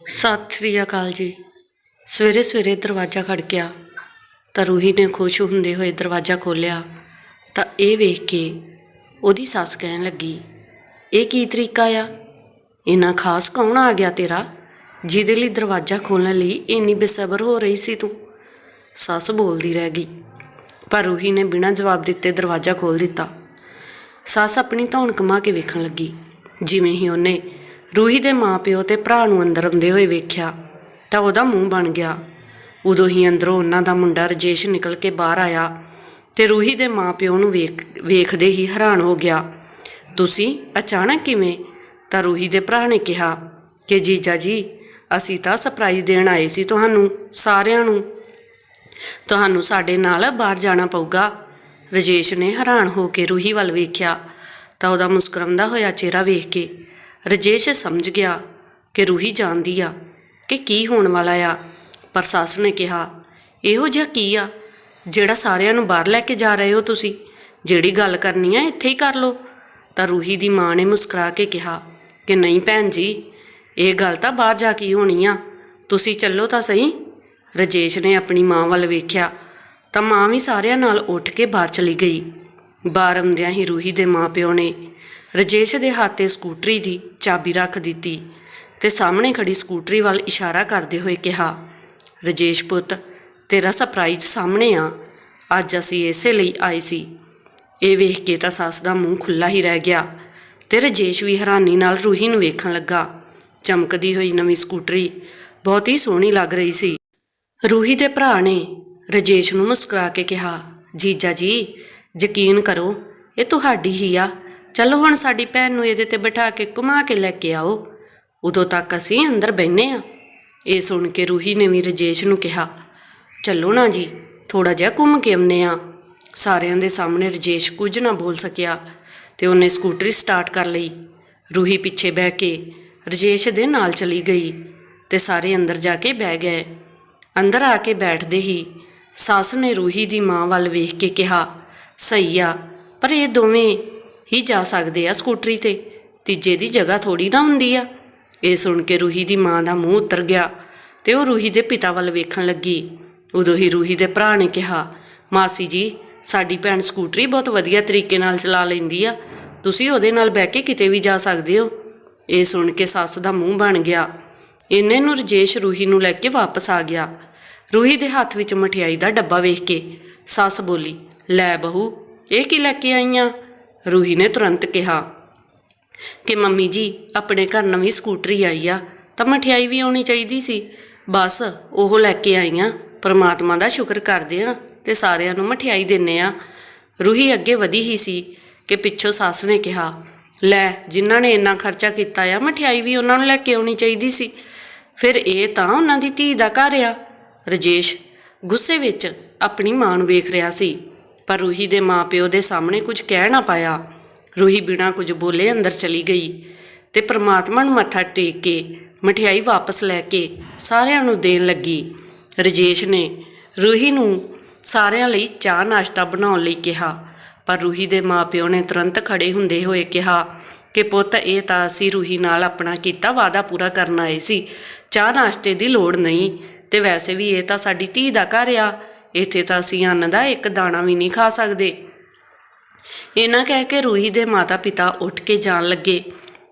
ਸਤਿ ਸ੍ਰੀ ਅਕਾਲ ਜੀ। ਸਵੇਰੇ ਸਵੇਰੇ ਦਰਵਾਜ਼ਾ ਖੜਕਿਆ ਤਾਂ ਰੂਹੀ ਨੇ ਖੁਸ਼ ਹੁੰਦੇ ਹੋਏ ਦਰਵਾਜ਼ਾ ਖੋਲ੍ਹਿਆ ਤਾਂ ਇਹ ਵੇਖ ਕੇ ਉਹਦੀ ਸੱਸ ਕਹਿਣ ਲੱਗੀ, ਇਹ ਕੀ ਤਰੀਕਾ ਆ? ਇੰਨਾ ਖਾਸ ਕੌਣ ਆ ਗਿਆ ਤੇਰਾ? ਜਿਹਦੇ ਲਈ ਦਰਵਾਜ਼ਾ ਖੋਲ੍ਹਣ ਲਈ ਇੰਨੀ ਬੇਸਬਰ ਹੋ ਰਹੀ ਸੀ ਤੂੰ? ਸੱਸ ਬੋਲਦੀ ਰਹਿ ਗਈ, ਪਰ ਰੂਹੀ ਨੇ ਬਿਨਾਂ ਜਵਾਬ ਦਿੱਤੇ ਦਰਵਾਜ਼ਾ ਖੋਲ੍ਹ ਦਿੱਤਾ। ਸੱਸ ਆਪਣੀ ਧੌਣ ਕਮਾ ਕੇ ਵੇਖਣ ਲੱਗੀ, ਜਿਵੇਂ ਹੀ ਉਹਨੇ ਰੂਹੀ ਦੇ ਮਾਪਿਓ ਤੇ ਭਰਾ ਨੂੰ ਅੰਦਰ ਆਉਂਦੇ ਹੋਏ ਵੇਖਿਆ ਤਾਂ ਉਹਦਾ ਮੂੰਹ ਬਣ ਗਿਆ। ਉਦੋਂ ਹੀ ਅੰਦਰੋਂ ਉਹਨਾਂ ਦਾ ਮੁੰਡਾ ਰਜੇਸ਼ ਨਿਕਲ ਕੇ ਬਾਹਰ ਆਇਆ ਤੇ ਰੂਹੀ ਦੇ ਮਾਪਿਓ ਨੂੰ ਵੇਖ, ਵੇਖਦੇ ਹੀ ਹੈਰਾਨ ਹੋ ਗਿਆ। ਤੁਸੀਂ ਅਚਾਨਕ ਕਿਵੇਂ? ਤਾਂ ਰੂਹੀ ਦੇ ਭਰਾ ਨੇ ਕਿਹਾ ਕਿ, ਜੀਜਾ ਜੀ, ਅਸੀਂ ਤਾਂ ਸਰਪ੍ਰਾਈਜ਼ ਦੇਣ ਆਏ ਸੀ ਤੁਹਾਨੂੰ ਸਾਰਿਆਂ ਨੂੰ। ਤੁਹਾਨੂੰ ਸਾਡੇ ਨਾਲ ਬਾਹਰ ਜਾਣਾ ਪਊਗਾ। ਰਜੇਸ਼ ਨੇ ਹੈਰਾਨ ਹੋ ਕੇ ਰੂਹੀ ਵੱਲ ਵੇਖਿਆ ਤਾਂ ਉਹਦਾ ਮੁਸਕਰਾਉਂਦਾ ਹੋਇਆ ਚਿਹਰਾ ਵੇਖ ਕੇ ਰਜੇਸ਼ ਸਮਝ ਗਿਆ ਕਿ ਰੂਹੀ ਜਾਣਦੀ ਆ ਕਿ ਕੀ ਹੋਣ ਵਾਲਾ ਆ, ਪਰ ਸੱਸ ਨੇ ਕਿਹਾ, ਇਹੋ ਜਿਹਾ ਕੀ ਆ? ਜਿਹੜਾ ਸਾਰਿਆਂ ਨੂੰ ਬਾਹਰ ਲੈ ਕੇ ਜਾ ਰਹੇ ਹੋ ਤੁਸੀਂ? ਜਿਹੜੀ ਗੱਲ ਕਰਨੀ ਆ, ਇੱਥੇ ਹੀ ਕਰ ਲਓ। ਤਾਂ ਰੂਹੀ ਦੀ ਮਾਂ ਨੇ ਮੁਸਕਰਾ ਕੇ ਕਿਹਾ, ਕਿ ਨਹੀਂ ਭੈਣ ਜੀ, ਇਹ ਗੱਲ ਤਾਂ ਬਾਹਰ ਜਾ ਕੇ ਹੋਣੀ ਆ। ਤੁਸੀਂ ਚੱਲੋ ਤਾਂ ਸਹੀ। ਰਜੇਸ਼ ਨੇ ਆਪਣੀ ਮਾਂ ਵੱਲ ਵੇਖਿਆ, ਤਾਂ ਮਾਂ ਵੀ ਸਾਰਿਆਂ ਨਾਲ ਉੱਠ ਕੇ ਬਾਹਰ ਚਲੀ ਗਈ। ਬਾਹਰ ਆਉਂਦਿਆਂ ਹੀ ਰੂਹੀ ਦੇ ਮਾਪਿਓ ਨੇ ਰਜੇਸ਼ ਦੇ ਹੱਥ ਸਕੂਟਰੀ ਦੀ ਚਾਬੀ ਰੱਖ ਦਿੱਤੀ ਤੇ ਸਾਹਮਣੇ ਖੜੀ ਸਕੂਟਰੀ ਵੱਲ ਇਸ਼ਾਰਾ ਕਰਦੇ ਹੋਏ ਕਿਹਾ, ਰਜੇਸ਼ ਪੁੱਤ, ਤੇਰਾ ਸਰਪ੍ਰਾਈਜ਼ ਸਾਹਮਣੇ ਆ। ਅੱਜ ਅਸੀਂ ਇਸੇ ਲਈ ਆਏ ਸੀ। ਇਹ ਵੇਖ ਕੇ ਤਾਂ ਸੱਸ ਦਾ ਮੂੰਹ ਖੁੱਲਾ ਹੀ ਰਹਿ ਗਿਆ ਤੇ ਰਜੇਸ਼ ਵੀ ਹੈਰਾਨੀ ਨਾਲ ਰੂਹੀ ਨੂੰ ਵੇਖਣ ਲੱਗਾ। ਚਮਕਦੀ ਹੋਈ ਨਵੀਂ ਸਕੂਟਰੀ ਬਹੁਤ ਹੀ ਸੋਹਣੀ ਲੱਗ ਰਹੀ ਸੀ। ਰੂਹੀ ਦੇ ਭਰਾ ਨੇ ਰਜੇਸ਼ ਨੂੰ ਮੁਸਕਰਾ ਕੇ ਕਿਹਾ, ਜੀਜਾ ਜੀ, ਯਕੀਨ ਕਰੋ, ਇਹ ਤੁਹਾਡੀ ਹੀ ਆ। ਚਲੋ ਹੁਣ ਸਾਡੀ ਭੈਣ ਨੂੰ ਇਹਦੇ ਤੇ ਬਿਠਾ ਕੇ ਘੁਮਾ ਕੇ ਲੈ ਕੇ ਆਓ। ਉਦੋਂ ਤੱਕ ਅਸੀਂ ਅੰਦਰ ਬੈਠਨੇ ਆ ਇਹ ਸੁਣ ਕੇ ਰੂਹੀ ਨੇ ਵੀ ਰਜੇਸ਼ ਨੂੰ ਕਿਹਾ, ਚੱਲੋ ਨਾ ਜੀ ਥੋੜਾ ਜਿਹਾ ਘੁੰਮ ਕੇ ਆਉਂਦੇ ਆ ਸਾਰਿਆਂ ਦੇ ਸਾਹਮਣੇ ਰਜੇਸ਼ ਕੁਝ ਨਾ ਬੋਲ ਸਕਿਆ ਤੇ ਉਹਨੇ ਸਕੂਟਰੀ ਸਟਾਰਟ ਕਰ ਲਈ। ਰੂਹੀ ਪਿੱਛੇ ਬਹਿ ਕੇ ਰਜੇਸ਼ ਦੇ ਨਾਲ ਚਲੀ ਗਈ ਤੇ ਸਾਰੇ ਅੰਦਰ ਜਾ ਕੇ ਬਹਿ ਗਏ। ਅੰਦਰ ਆ ਕੇ ਬੈਠਦੇ ਹੀ ਸੱਸ ਨੇ ਰੂਹੀ ਦੀ ਮਾਂ ਵੱਲ ਵੇਖ ਕੇ ਕਿਹਾ, ਸਹੀ ਆ, ਪਰ ਇਹ ਦੋਵੇਂ ਹੀ ਜਾ ਸਕਦੇ ਆ ਸਕੂਟਰੀ ਤੇ। ਤੀਜੇ ਦੀ ਜਗ੍ਹਾ ਥੋੜੀ ਨਾ ਹੁੰਦੀ ਆ। ਇਹ ਸੁਣ ਕੇ ਰੂਹੀ ਦੀ ਮਾਂ ਦਾ ਮੂੰਹ ਉਤਰ ਗਿਆ ਤੇ ਉਹ ਰੂਹੀ ਦੇ ਪਿਤਾ ਵੱਲ ਵੇਖਣ ਲੱਗੀ। ਉਦੋਂ ਹੀ ਰੂਹੀ ਦੇ ਭਰਾ ਨੇ ਕਿਹਾ, ਮਾਸੀ ਜੀ, ਸਾਡੀ ਭੈਣ ਸਕੂਟਰੀ ਬਹੁਤ ਵਧੀਆ ਤਰੀਕੇ ਨਾਲ ਚਲਾ ਲੈਂਦੀ ਆ। ਤੁਸੀਂ ਉਹਦੇ ਨਾਲ ਬਹਿ ਕੇ ਕਿਤੇ ਵੀ ਜਾ ਸਕਦੇ ਹੋ? ਇਹ ਸੁਣ ਕੇ ਸੱਸ ਦਾ ਮੂੰਹ ਬਣ ਗਿਆ। ਇੰਨੇ ਨੂੰ ਰਜੇਸ਼ ਰੂਹੀ ਨੂੰ ਲੈ ਕੇ ਵਾਪਸ ਆ ਗਿਆ। ਰੂਹੀ ਦੇ ਹੱਥ ਵਿੱਚ ਮਠਿਆਈ ਦਾ ਡੱਬਾ ਵੇਖ ਕੇ ਸੱਸ ਬੋਲੀ, ਲੈ ਬਹੂ, ਇਹ ਕੀ ਲੈ ਕੇ ਆਈਆਂ ਰੂਹੀ ਨੇ ਤੁਰੰਤ ਕਿਹਾ ਕਿ ਮੰਮੀ ਜੀ, ਆਪਣੇ ਘਰ ਨਵੀਂ ਸਕੂਟਰੀ ਆਈ ਆ, ਤਾਂ ਮਠਿਆਈ ਵੀ ਆਉਣੀ ਚਾਹੀਦੀ ਸੀ। ਬਸ ਉਹ ਲੈ ਕੇ ਆਈਆਂ। ਪਰਮਾਤਮਾ ਦਾ ਸ਼ੁਕਰ ਕਰਦੇ ਆ ਤੇ ਸਾਰਿਆਂ ਨੂੰ ਮਠਿਆਈ ਦਿੰਨੇ ਆ ਰੂਹੀ ਅੱਗੇ ਵਧੀ ਹੀ ਸੀ ਕਿ ਪਿੱਛੋਂ ਸੱਸ ਨੇ ਕਿਹਾ, ਲੈ, ਜਿਨ੍ਹਾਂ ਨੇ ਇੰਨਾ ਖਰਚਾ ਕੀਤਾ ਆ, ਮਠਿਆਈ ਵੀ ਉਹਨਾਂ ਨੂੰ ਲੈ ਕੇ ਆਉਣੀ ਚਾਹੀਦੀ ਸੀ। ਫਿਰ ਇਹ ਤਾਂ ਉਹਨਾਂ ਦੀ ਧੀ ਦਾ ਘਰ ਆ। ਰਜੇਸ਼ ਗੁੱਸੇ ਵਿੱਚ ਆਪਣੀ ਮਾਂ ਨੂੰ ਵੇਖ ਰਿਹਾ ਸੀ। ਪਰ ਰੂਹੀ ਦੇ ਮਾਪਿਓ ਦੇ ਸਾਹਮਣੇ ਕੁਝ ਕਹਿ ਨਾ ਪਾਇਆ। ਰੂਹੀ ਬਿਨਾਂ ਕੁਝ ਬੋਲੇ ਅੰਦਰ ਚਲੀ ਗਈ ਤੇ ਪ੍ਰਮਾਤਮਾ ਨੂੰ ਮੱਥਾ ਟੇਕ ਕੇ ਮਠਿਆਈ ਵਾਪਸ ਲੈ ਕੇ ਸਾਰਿਆਂ ਨੂੰ ਦੇਣ ਲੱਗੀ। ਰਜੇਸ਼ ਨੇ ਰੂਹੀ ਨੂੰ ਸਾਰਿਆਂ ਲਈ ਚਾਹ ਨਾਸ਼ਤਾ ਬਣਾਉਣ ਲਈ ਕਿਹਾ, ਪਰ ਰੂਹੀ ਦੇ ਮਾਪਿਓ ਨੇ ਤੁਰੰਤ ਖੜੇ ਹੁੰਦੇ ਹੋਏ ਕਿਹਾ ਕਿ ਪੁੱਤ, ਇਹ ਤਾਂ ਅਸੀਂ ਰੂਹੀ ਨਾਲ ਆਪਣਾ ਕੀਤਾ ਵਾਅਦਾ ਪੂਰਾ ਕਰਨ ਆਏ ਸੀ। ਚਾਹ ਨਾਸ਼ਤੇ ਦੀ ਲੋੜ ਨਹੀਂ ਤੇ ਵੈਸੇ ਵੀ ਇਹ ਤਾਂ ਸਾਡੀ ਧੀ ਦਾ ਘਰ ਆ। ਇੱਥੇ ਤਾਂ ਅਸੀਂ ਅੰਨ ਦਾ ਇੱਕ ਦਾਣਾ ਵੀ ਨਹੀਂ ਖਾ ਸਕਦੇ। ਇਹਨਾਂ ਕਹਿ ਕੇ ਰੂਹੀ ਦੇ ਮਾਤਾ-ਪਿਤਾ ਉੱਠ ਕੇ ਜਾਣ ਲੱਗੇ,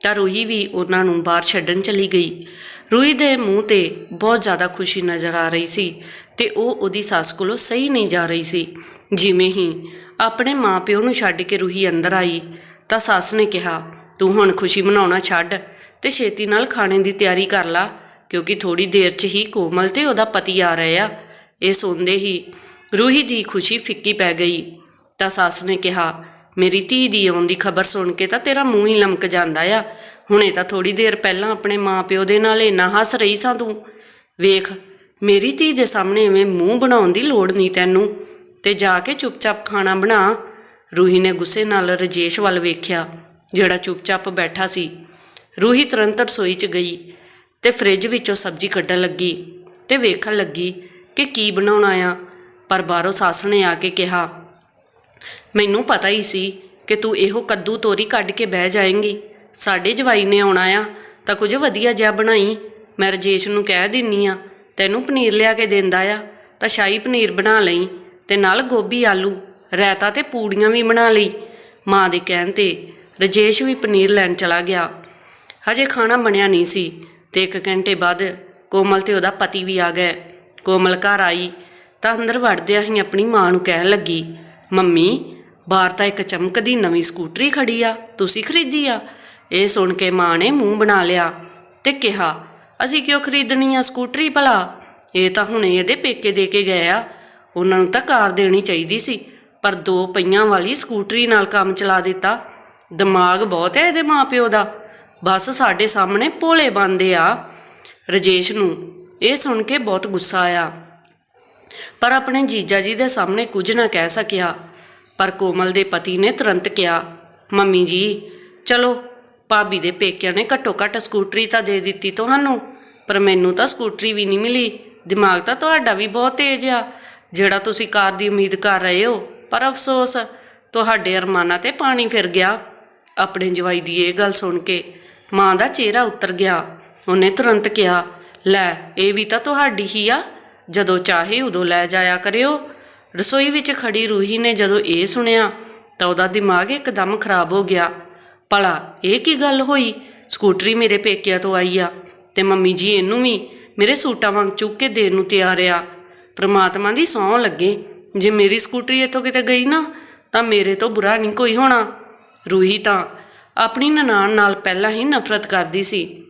ਤਾਂ ਰੂਹੀ ਵੀ ਉਹਨਾਂ ਨੂੰ ਬਾਹਰ ਛੱਡਣ ਚਲੀ ਗਈ। ਰੂਹੀ ਦੇ ਮੂੰਹ ਤੇ ਬਹੁਤ ਜ਼ਿਆਦਾ ਖੁਸ਼ੀ ਨਜ਼ਰ ਆ ਰਹੀ ਸੀ ਤੇ ਉਹ ਉਹਦੀ ਸੱਸ ਕੋਲੋਂ ਸਹੀ ਨਹੀਂ ਜਾ ਰਹੀ ਸੀ। ਜਿਵੇਂ ਹੀ ਆਪਣੇ ਮਾਪਿਓ ਨੂੰ ਛੱਡ ਕੇ ਰੂਹੀ ਅੰਦਰ ਆਈ, ਤਾਂ ਸੱਸ ਨੇ ਕਿਹਾ, ਤੂੰ ਹੁਣ ਖੁਸ਼ੀ ਮਨਾਉਣਾ ਛੱਡ ਤੇ ਛੇਤੀ ਨਾਲ ਖਾਣੇ ਦੀ ਤਿਆਰੀ ਕਰ ਲਾ, ਕਿਉਂਕਿ ਥੋੜੀ ਦੇਰ 'ਚ ਹੀ ਕੋਮਲ ਤੇ ਉਹਦਾ ਪਤੀ ਆ ਰਹੇ ਆ। ਇਹ ਸੁਣਦੇ ਹੀ ਰੂਹੀ ਦੀ ਖੁਸ਼ੀ ਫਿੱਕੀ ਪੈ ਗਈ। ਤਾਂ ਸੱਸ ਨੇ ਕਿਹਾ, ਮੇਰੀ ਧੀ ਦੀ ਆਉਣ ਦੀ ਖਬਰ ਸੁਣ ਕੇ ਤਾਂ ਤੇਰਾ ਮੂੰਹ ਹੀ ਲਮਕ ਜਾਂਦਾ ਆ। ਹੁਣੇ ਤਾਂ ਥੋੜੀ ਦੇਰ ਪਹਿਲਾਂ ਆਪਣੇ ਮਾਪਿਓ ਦੇ ਨਾਲ ਇੰਨਾ ਹੱਸ ਰਹੀ ਸਾਂ ਤੂੰ। ਵੇਖ, ਮੇਰੀ ਧੀ ਦੇ ਸਾਹਮਣੇ ਐਵੇਂ ਮੂੰਹ ਬਣਾਉਣ ਦੀ ਲੋੜ ਨਹੀਂ ਤੈਨੂੰ। ਤੇ ਜਾ ਕੇ ਚੁੱਪਚਾਪ ਖਾਣਾ ਬਣਾ। ਰੂਹੀ ਨੇ ਗੁੱਸੇ ਨਾਲ ਰਜੇਸ਼ ਵੱਲ ਵੇਖਿਆ, ਜਿਹੜਾ ਚੁੱਪਚਾਪ ਬੈਠਾ ਸੀ। ਰੂਹੀ ਤੁਰੰਤ ਰਸੋਈ 'ਚ ਗਈ ਤੇ ਫ੍ਰਿਜ ਵਿੱਚੋਂ ਸਬਜ਼ੀ ਕੱਢਣ ਲੱਗੀ ਤੇ ਵੇਖਣ ਲੱਗੀ ਕਿ ਕੀ ਬਣਾਉਣਾ ਆ? ਪਰ ਬਾਹਰੋਂ ਸੱਸ ਨੇ ਆ ਕੇ ਕਿਹਾ, ਮੈਨੂੰ ਪਤਾ ਹੀ ਸੀ ਕਿ ਤੂੰ ਇਹੋ ਕੱਦੂ ਤੋਰੀ ਕੱਢ ਕੇ ਬਹਿ ਜਾਏਂਗੀ। ਸਾਡੇ ਜਵਾਈ ਨੇ ਆਉਣਾ ਆ ਤਾਂ ਕੁਝ ਵਧੀਆ ਜਿਹਾ ਬਣਾਈ। ਮੈਂ ਰਜੇਸ਼ ਨੂੰ ਕਹਿ ਦਿੰਨੀ ਆ, ਤੈਨੂੰ ਪਨੀਰ ਲਿਆ ਕੇ ਦਿੰਦਾ ਆ, ਤਾਂ ਸ਼ਾਹੀ ਪਨੀਰ ਬਣਾ ਲਈ ਤੇ ਨਾਲ ਗੋਭੀ, ਆਲੂ, ਰਾਇਤਾ ਤੇ ਪੂੜੀਆਂ ਵੀ ਬਣਾ ਲਈ। ਮਾਂ ਦੇ ਕਹਿਣ ਤੇ ਰਜੇਸ਼ ਵੀ ਪਨੀਰ ਲੈਣ ਚਲਾ ਗਿਆ। ਹਜੇ ਖਾਣਾ ਬਣਿਆ ਨਹੀਂ ਸੀ ਤੇ ਇੱਕ ਘੰਟੇ ਬਾਅਦ ਕੋਮਲ ਤੇ ਉਹਦਾ ਪਤੀ ਵੀ ਆ ਗਏ। ਕੋਮਲ ਘਰ ਆਈ ਤਾਂ ਅੰਦਰ ਵੜਦਿਆਂ ਹੀ ਆਪਣੀ ਮਾਂ ਨੂੰ ਕਹਿਣ ਲੱਗੀ, ਮੰਮੀ, ਬਾਹਰ ਤਾਂ ਇੱਕ ਚਮਕਦੀ ਨਵੀਂ ਸਕੂਟਰੀ ਖੜੀ ਆ, ਤੁਸੀਂ ਖਰੀਦੀ ਆ? ਇਹ ਸੁਣ ਕੇ ਮਾਂ ਨੇ ਮੂੰਹ ਬਣਾ ਲਿਆ ਤੇ ਕਿਹਾ, ਅਸੀਂ ਕਿਉਂ ਖਰੀਦਣੀ ਆ ਸਕੂਟਰੀ ਭਲਾ? ਇਹ ਤਾਂ ਹੁਣੇ ਇਹਦੇ ਪੇਕੇ ਦੇ ਕੇ ਗਏ ਆ। ਉਹਨਾਂ ਨੂੰ ਤਾਂ ਕਾਰ ਦੇਣੀ ਚਾਹੀਦੀ ਸੀ, ਪਰ ਦੋ ਪਈਆਂ ਵਾਲੀ ਸਕੂਟਰੀ ਨਾਲ ਕੰਮ ਚਲਾ ਦਿੱਤਾ। ਦਿਮਾਗ ਬਹੁਤ ਹੈ ਇਹਦੇ ਮਾਪਿਓ ਦਾ। ਬਸ ਸਾਡੇ ਸਾਹਮਣੇ ਭੋਲੇ ਬੰਦੇ ਆ। ਰਜੇਸ਼ ਨੂੰ ਇਹ ਸੁਣ ਕੇ ਬਹੁਤ ਗੁੱਸਾ ਆਇਆ। ਪਰ ਆਪਣੇ ਜੀਜਾ ਜੀ ਦੇ ਸਾਹਮਣੇ ਕੁਝ ਨਾ ਕਹਿ ਸਕਿਆ। ਪਰ ਕੋਮਲ ਦੇ ਪਤੀ ਨੇ ਤੁਰੰਤ ਕਿਹਾ, ਮੰਮੀ ਜੀ, ਚਲੋ, ਭਾਬੀ ਦੇ ਪੇਕਿਆਂ ਨੇ ਘੱਟੋ ਘੱਟ ਸਕੂਟਰੀ ਤਾਂ ਦੇ ਦਿੱਤੀ ਤੁਹਾਨੂੰ, ਪਰ ਮੈਨੂੰ ਤਾਂ ਸਕੂਟਰੀ ਵੀ ਨਹੀਂ ਮਿਲੀ। ਦਿਮਾਗ ਤਾਂ ਤੁਹਾਡਾ ਵੀ ਬਹੁਤ ਤੇਜ਼ ਆ। ਜਿਹੜਾ ਤੁਸੀਂ ਕਾਰ ਦੀ ਉਮੀਦ ਕਰ ਰਹੇ ਹੋ, ਪਰ ਅਫਸੋਸ, ਤੁਹਾਡੇ ਅਰਮਾਨਾਂ ਤੇ ਪਾਣੀ ਫਿਰ ਗਿਆ। ਆਪਣੇ ਜਵਾਈ ਦੀ ਇਹ ਗੱਲ ਸੁਣ ਕੇ ਮਾਂ ਦਾ ਚਿਹਰਾ ਉਤਰ ਗਿਆ। ਉਹਨੇ ਤੁਰੰਤ ਕਿਹਾ ਲੈ, ਇਹ ਵੀ ਤਾਂ ਤੁਹਾਡੀ ਹੀ ਆ। ਜਦੋਂ ਚਾਹੇ ਉਦੋਂ ਲੈ ਜਾਇਆ ਕਰਿਓ। ਰਸੋਈ ਵਿੱਚ ਖੜੀ ਰੂਹੀ ਨੇ ਜਦੋਂ ਇਹ ਸੁਣਿਆ, ਤਾਂ ਉਹਦਾ ਦਿਮਾਗ ਇੱਕਦਮ ਖਰਾਬ ਹੋ ਗਿਆ। ਭਲਾ, ਇਹ ਕੀ ਗੱਲ ਹੋਈ? ਸਕੂਟਰੀ ਮੇਰੇ ਪੇਕਿਆਂ ਤੋਂ ਆਈ ਆ ਤੇ ਮੰਮੀ ਜੀ ਇਹਨੂੰ ਵੀ ਮੇਰੇ ਸੂਟਾਂ ਵਾਂਗ ਚੁੱਕ ਕੇ ਦੇਣ ਨੂੰ ਤਿਆਰ ਆ। ਪ੍ਰਮਾਤਮਾ ਦੀ ਸੌਂ ਲੱਗੇ। ਜੇ ਮੇਰੀ ਸਕੂਟਰੀ ਇੱਥੋਂ ਕਿਤੇ ਗਈ ਨਾ, ਤਾਂ ਮੇਰੇ ਤੋਂ ਬੁਰਾ ਨਹੀਂ ਕੋਈ ਹੋਣਾ। ਰੂਹੀ ਤਾਂ ਆਪਣੀ ਨਨਾਣ ਨਾਲ ਪਹਿਲਾਂ ਹੀ ਨਫ਼ਰਤ ਕਰਦੀ ਸੀ।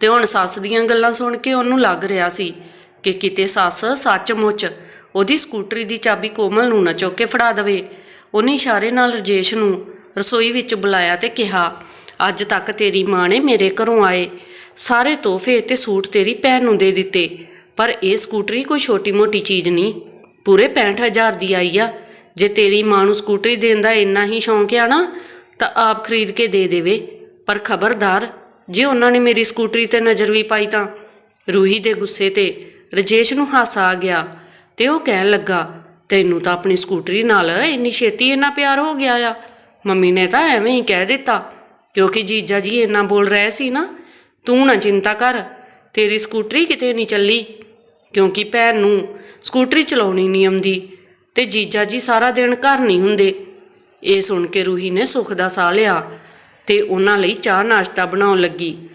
ਤੇ ਹੁਣ ਸੱਸ ਦੀਆਂ ਗੱਲਾਂ ਸੁਣ ਕੇ ਉਹਨੂੰ ਲੱਗ ਰਿਹਾ ਸੀ ਕਿ ਕਿਤੇ ਸੱਸ ਸੱਚਮੁੱਚ ਉਹਦੀ ਸਕੂਟਰੀ ਦੀ ਚਾਬੀ ਕੋਮਲ ਨੂੰ ਨਾ ਚੁੱਕ ਕੇ ਫੜਾ ਦੇਵੇ। ਉਹਨੇ ਇਸ਼ਾਰੇ ਨਾਲ ਰਜੇਸ਼ ਨੂੰ ਰਸੋਈ ਵਿੱਚ ਬੁਲਾਇਆ ਤੇ ਕਿਹਾ, ਅੱਜ ਤੱਕ ਤੇਰੀ ਮਾਂ ਨੇ ਮੇਰੇ ਘਰੋਂ ਆਏ। ਸਾਰੇ ਤੋਹਫੇ ਤੇ ਸੂਟ ਤੇਰੀ ਭੈਣ ਨੂੰ ਦੇ ਦਿੱਤੇ, ਪਰ ਇਹ ਸਕੂਟਰੀ ਕੋਈ ਛੋਟੀ-ਮੋਟੀ ਚੀਜ਼ ਨਹੀਂ। ਪੂਰੇ 65000 ਦੀ ਆਈ ਆ। ਜੇ ਤੇਰੀ ਮਾਂ ਨੂੰ ਸਕੂਟਰੀ ਦੇਣ ਦਾ ਇੰਨਾ ਹੀ ਸ਼ੌਂਕ ਆ ਨਾ, ਤਾਂ ਆਪ ਖਰੀਦ ਕੇ ਦੇ ਦੇਵੇ। ਪਰ ਖਬਰਦਾਰ ਜੇ ਉਹਨਾਂ ਨੇ ਮੇਰੀ ਸਕੂਟਰੀ ਤੇ ਨਜ਼ਰ ਵੀ ਪਾਈ ਤਾਂ ਰੂਹੀ ਦੇ ਗੁੱਸੇ ਤੇ ਰਜੇਸ਼ ਨੂੰ ਹਾਸਾ ਆ ਗਿਆ ਤੇ ਉਹ ਕਹਿਣ ਲੱਗਾ, ਤੈਨੂੰ ਤਾਂ ਆਪਣੀ ਸਕੂਟਰੀ ਨਾਲ ਇੰਨੀ ਛੇਤੀ ਇੰਨਾ ਪਿਆਰ ਹੋ ਗਿਆ ਆ। ਮੰਮੀ ਨੇ ਤਾਂ ਐਵੇਂ ਹੀ ਕਹਿ ਦਿੱਤਾ, ਕਿਉਂਕਿ ਜੀਜਾ ਜੀ ਇੰਨਾ ਬੋਲ ਰਹੇ ਸੀ ਨਾ, ਤੂੰ ਨਾ ਚਿੰਤਾ ਕਰ, ਤੇਰੀ ਸਕੂਟਰੀ ਕਿਤੇ ਨਹੀਂ ਚੱਲੀ। ਕਿਉਂਕਿ ਭੈਣ ਨੂੰ ਸਕੂਟਰੀ ਚਲਾਉਣੀ ਨਹੀਂ ਆਉਂਦੀ ਤੇ ਜੀਜਾ ਜੀ ਸਾਰਾ ਦਿਨ ਘਰ ਨਹੀਂ ਹੁੰਦੇ। ਇਹ ਸੁਣ ਕੇ ਰੂਹੀ ਨੇ ਸੁੱਖ ਦਾ ਸਾਹ ਲਿਆ। ਤੇ ਉਹਨਾਂ ਲਈ ਚਾਹ ਨਾਸ਼ਤਾ ਬਣਾਉਣ ਲੱਗੀ।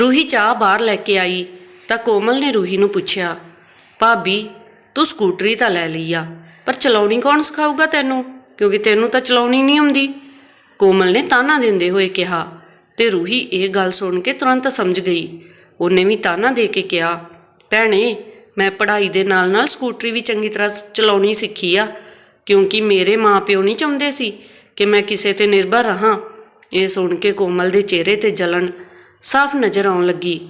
ਰੂਹੀ ਚਾਹ ਬਾਹਰ ਲੈ ਕੇ ਆਈ ਤਾਂ ਕੋਮਲ ਨੇ ਰੂਹੀ ਨੂੰ ਪੁੱਛਿਆ, ਭਾਬੀ, ਤੂੰ ਸਕੂਟਰੀ ਤਾਂ ਲੈ ਲਈ ਆ, ਪਰ ਚਲਾਉਣੀ ਕੌਣ ਸਿਖਾਊਗਾ ਤੈਨੂੰ? ਕਿਉਂਕਿ ਤੈਨੂੰ ਤਾਂ ਚਲਾਉਣੀ ਨਹੀਂ ਆਉਂਦੀ। ਕੋਮਲ ਨੇ ਤਾਨਾ ਦਿੰਦੇ ਹੋਏ ਕਿਹਾ ਤੇ ਰੂਹੀ ਇਹ ਗੱਲ ਸੁਣ ਕੇ ਤੁਰੰਤ ਸਮਝ ਗਈ। ਉਹਨੇ ਵੀ ਤਾਨਾ ਦੇ ਕੇ ਕਿਹਾ, ਭੈਣੇ, ਮੈਂ ਪੜ੍ਹਾਈ ਦੇ ਨਾਲ-ਨਾਲ ਸਕੂਟਰੀ ਵੀ ਚੰਗੀ ਤਰ੍ਹਾਂ ਚਲਾਉਣੀ ਸਿੱਖੀ ਆ, ਕਿਉਂਕਿ ਮੇਰੇ ਮਾਪਿਓ ਨਹੀਂ ਚਾਹੁੰਦੇ ਸੀ ਕਿ ਮੈਂ ਕਿਸੇ ਤੇ ਨਿਰਭਰ ਰਹਾ। ਇਹ ਸੁਣ ਕੇ ਕੋਮਲ ਦੇ ਚਿਹਰੇ ਤੇ ਜਲਨ ਸਾਫ਼ ਨਜ਼ਰ ਆਉਣ ਲੱਗੀ,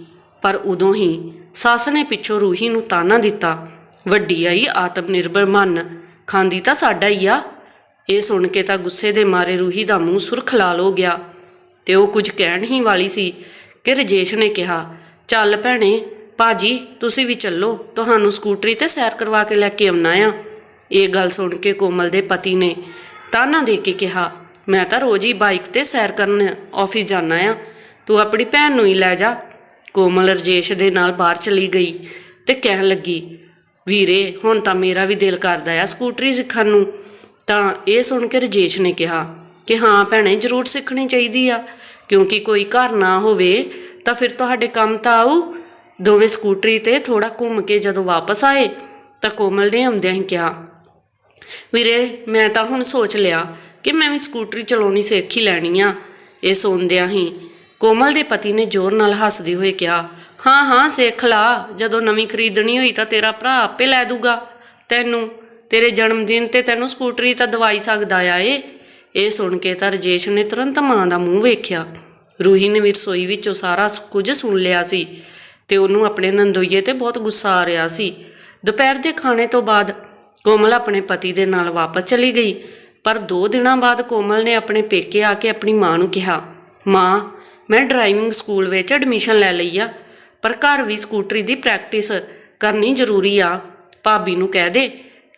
ਪਰ ਉਦੋਂ ਹੀ ਸੱਸ ਨੇ ਪਿੱਛੋਂ ਰੂਹੀ ਨੂੰ ਤਾਨਾ ਦਿੱਤਾ, ਵੱਡੀ ਆਈ ਆਤਮ ਨਿਰਭਰ ਮਨ, ਖਾਂਦੀ ਤਾਂ ਸਾਡਾ ਹੀ ਆ। ਇਹ ਸੁਣ ਕੇ ਤਾਂ ਗੁੱਸੇ ਦੇ ਮਾਰੇ ਰੂਹੀ ਦਾ ਮੂੰਹ ਸੁਰਖ ਲਾਲ ਹੋ ਗਿਆ, ਤੇ ਉਹ ਕੁਝ ਕਹਿਣ ਹੀ ਵਾਲੀ ਸੀ ਕਿ ਰਜੇਸ਼ ਨੇ ਕਿਹਾ, ਚੱਲ ਭੈਣੇ, ਭਾਜੀ, ਤੁਸੀਂ ਵੀ ਚੱਲੋ, ਤੁਹਾਨੂੰ ਸਕੂਟਰੀ ਤੇ ਸੈਰ ਕਰਵਾ ਕੇ ਲੈ ਕੇ ਆਉਣਾ ਆ। ਇਹ ਗੱਲ ਸੁਣ ਕੇ ਕੋਮਲ ਦੇ ਪਤੀ ਨੇ ਤਾਨਾ ਦੇ ਕੇ ਕਿਹਾ ਮੈਂ ਤਾਂ ਰੋਜ਼ ਹੀ ਬਾਈਕ ਤੇ ਸੈਰ ਕਰਨ ਆਫਿਸ ਜਾਣਾ ਆ। ਤੂੰ ਆਪਣੀ ਭੈਣ ਨੂੰ ਹੀ ਲੈ ਜਾ। ਕੋਮਲ ਰਜੇਸ਼ ਦੇ ਨਾਲ ਬਾਹਰ ਚਲੀ ਗਈ ਤੇ ਕਹਿਣ ਲੱਗੀ, ਵੀਰੇ, ਹੁਣ ਤਾਂ ਮੇਰਾ ਵੀ ਦਿਲ ਕਰਦਾ ਆ ਸਕੂਟਰੀ ਸਿੱਖਣ ਨੂੰ। ਤਾਂ ਇਹ ਸੁਣ ਕੇ ਰਜੇਸ਼ ਨੇ ਕਿਹਾ ਕਿ, ਹਾਂ ਭੈਣੇ, ਜ਼ਰੂਰ ਸਿੱਖਣੀ ਚਾਹੀਦੀ ਆ। ਕਿਉਂਕਿ ਕੋਈ ਘਰ ਨਾ ਹੋਵੇ ਤਾਂ ਫਿਰ ਤੁਹਾਡੇ ਕੰਮ ਤਾਂ ਆਊ। ਦੋਵੇਂ ਸਕੂਟਰੀ ਤੇ ਥੋੜਾ ਘੁੰਮ ਕੇ ਜਦੋਂ ਵਾਪਸ ਆਏ ਤਾਂ ਕੋਮਲ ਨੇ ਆਉਂਦਿਆਂ ਹੀ ਕਿਹਾ, ਵੀਰੇ, ਮੈਂ ਤਾਂ ਹੁਣ ਸੋਚ ਲਿਆ ਕਿ ਮੈਂ ਵੀ ਸਕੂਟਰੀ ਚਲਾਉਣੀ ਸਿੱਖ ਹੀ ਲੈਣੀ ਆ। ਇਹ ਸੁਣਦਿਆਂ ਹੀ ਕੋਮਲ ਦੇ ਪਤੀ ਨੇ ਜ਼ੋਰ ਨਾਲ ਹੱਸਦੇ ਹੋਏ ਕਿਹਾ, ਹਾਂ ਹਾਂ, ਸਿੱਖ ਲਾ, ਜਦੋਂ ਨਵੀਂ ਖਰੀਦਣੀ ਹੋਈ ਤਾਂ ਤੇਰਾ ਭਰਾ ਆਪੇ ਲੈ ਦੂਗਾ। ਤੈਨੂੰ, ਤੇਰੇ ਜਨਮ ਦਿਨ ਤੇ ਤੈਨੂੰ ਸਕੂਟਰੀ ਤਾਂ ਦਵਾਈ ਸਕਦਾ ਆ ਏ ਇਹ ਸੁਣ ਕੇ ਤਾਂ ਰਜੇਸ਼ ਨੇ ਤੁਰੰਤ ਮਾਂ ਦਾ ਮੂੰਹ ਵੇਖਿਆ। ਰੂਹੀ ਨੇ ਵੀ ਰਸੋਈ ਵਿੱਚੋਂ ਸਾਰਾ ਕੁਝ ਸੁਣ ਲਿਆ ਸੀ ਤੇ ਉਹਨੂੰ ਆਪਣੇ ਨੰਦੋਈਏ ਤੇ ਬਹੁਤ ਗੁੱਸਾ ਆ ਰਿਹਾ ਸੀ। ਦੁਪਹਿਰ ਦੇ ਖਾਣੇ ਤੋਂ ਬਾਅਦ ਕੋਮਲ ਆਪਣੇ ਪਤੀ ਦੇ ਨਾਲ ਵਾਪਸ ਚਲੀ ਗਈ। ਪਰ 2 ਦਿਨਾਂ ਬਾਅਦ ਕੋਮਲ ਨੇ ਆਪਣੇ ਪੇਕੇ ਆ ਕੇ ਆਪਣੀ ਮਾਂ ਨੂੰ ਕਿਹਾ, ਮਾਂ, ਮੈਂ ਡਰਾਈਵਿੰਗ ਸਕੂਲ ਵਿੱਚ ਐਡਮਿਸ਼ਨ ਲੈ ਲਈ ਆ, ਪਰ ਘਰ ਵੀ ਸਕੂਟਰੀ ਦੀ ਪ੍ਰੈਕਟਿਸ ਕਰਨੀ ਜ਼ਰੂਰੀ ਆ। ਭਾਬੀ ਨੂੰ ਕਹਿ ਦੇ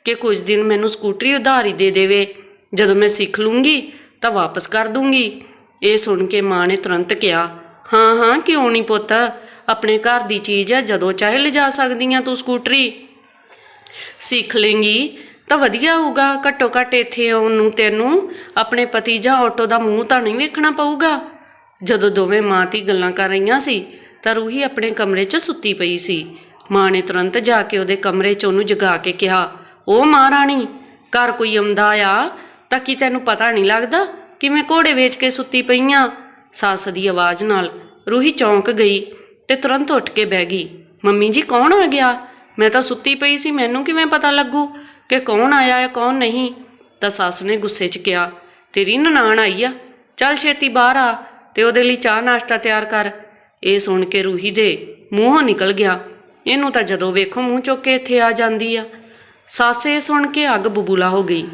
ਕਿ ਕੁਝ ਦਿਨ ਮੈਨੂੰ ਸਕੂਟਰੀ ਉਧਾਰ ਹੀ ਦੇ ਦੇਵੇ, ਜਦੋਂ ਮੈਂ ਸਿੱਖ ਲੂੰਗੀ ਤਾਂ ਵਾਪਸ ਕਰ ਦੂੰਗੀ। ਇਹ ਸੁਣ ਕੇ ਮਾਂ ਨੇ ਤੁਰੰਤ ਕਿਹਾ, ਹਾਂ ਹਾਂ, ਕਿਉਂ ਨਹੀਂ ਪੁੱਤ? ਆਪਣੇ ਘਰ ਦੀ ਚੀਜ਼ ਹੈ ਜਦੋਂ ਚਾਹੇ ਲਿਜਾ ਸਕਦੀ ਆ ਤੂੰ ਸਕੂਟਰੀ। ਸਿੱਖ ਲੇਂਗੀ ਤਾਂ ਵਧੀਆ ਹੋਊਗਾ, ਘੱਟੋ ਘੱਟ ਇੱਥੇ ਆਉਣ ਨੂੰ ਤੈਨੂੰ, ਆਪਣੇ ਪਤੀ ਜਾਂ ਆਟੋ ਦਾ ਮੂੰਹ ਤਾਂ ਨਹੀਂ ਵੇਖਣਾ ਪਊਗਾ। ਜਦੋਂ ਦੋਵੇਂ ਮਾਂ ਧੀ ਗੱਲਾਂ ਕਰ ਰਹੀਆਂ ਸੀ, ਤਾਂ ਰੂਹੀ ਆਪਣੇ ਕਮਰੇ 'ਚ ਸੁੱਤੀ ਪਈ ਸੀ। ਮਾਂ ਨੇ ਤੁਰੰਤ ਜਾ ਕੇ ਉਹਦੇ ਕਮਰੇ 'ਚ ਉਹਨੂੰ ਜਗਾ ਕੇ ਕਿਹਾ ਉਹ ਮਹਾਰਾਣੀ ਘਰ ਕੋਈ ਆਉਂਦਾ ਆ? ਤਾਂ ਕੀ ਤੈਨੂੰ ਪਤਾ ਨਹੀਂ ਲੱਗਦਾ ਕਿਵੇਂ ਘੋੜੇ ਵੇਚ ਕੇ ਸੁੱਤੀ ਪਈਆਂ? ਸੱਸ ਦੀ ਆਵਾਜ਼ ਨਾਲ ਰੂਹੀ ਚੌਂਕ ਗਈ ਤੇ ਤੁਰੰਤ ਉੱਠ ਕੇ ਬਹਿ ਗਈ, ਮੰਮੀ ਜੀ, ਕੌਣ ਆ ਗਿਆ? ਮੈਂ ਤਾਂ ਸੁੱਤੀ ਪਈ ਸੀ, ਮੈਨੂੰ ਕਿਵੇਂ ਪਤਾ ਲੱਗੂ? ਕਿ ਕੌਣ ਆਇਆ ਹੈ, ਕੌਣ ਨਹੀਂ, ਤਾਂ ਸੱਸ ਨੇ ਗੁੱਸੇ 'ਚ ਕਿਹਾ, ਤੇਰੀ ਨਨਾਣ ਆਈ ਆ, ਚੱਲ ਛੇਤੀ ਬਾਹਰ ਆ ਤੇ ਉਹਦੇ ਲਈ ਚਾਹ ਨਾਸ਼ਤਾ ਤਿਆਰ ਕਰ। ਇਹ ਸੁਣ ਕੇ ਰੂਹੀ ਦੇ ਮੂੰਹੋਂ ਨਿਕਲ ਗਿਆ। ਇਹਨੂੰ ਤਾਂ ਜਦੋਂ ਵੇਖੋ ਮੂੰਹ ਚੁੱਕ ਕੇ ਇੱਥੇ ਆ ਜਾਂਦੀ ਆ। ਸੱਸ ਇਹ ਸੁਣ ਕੇ ਅੱਗ ਬਬੂਲਾ ਹੋ ਗਈ।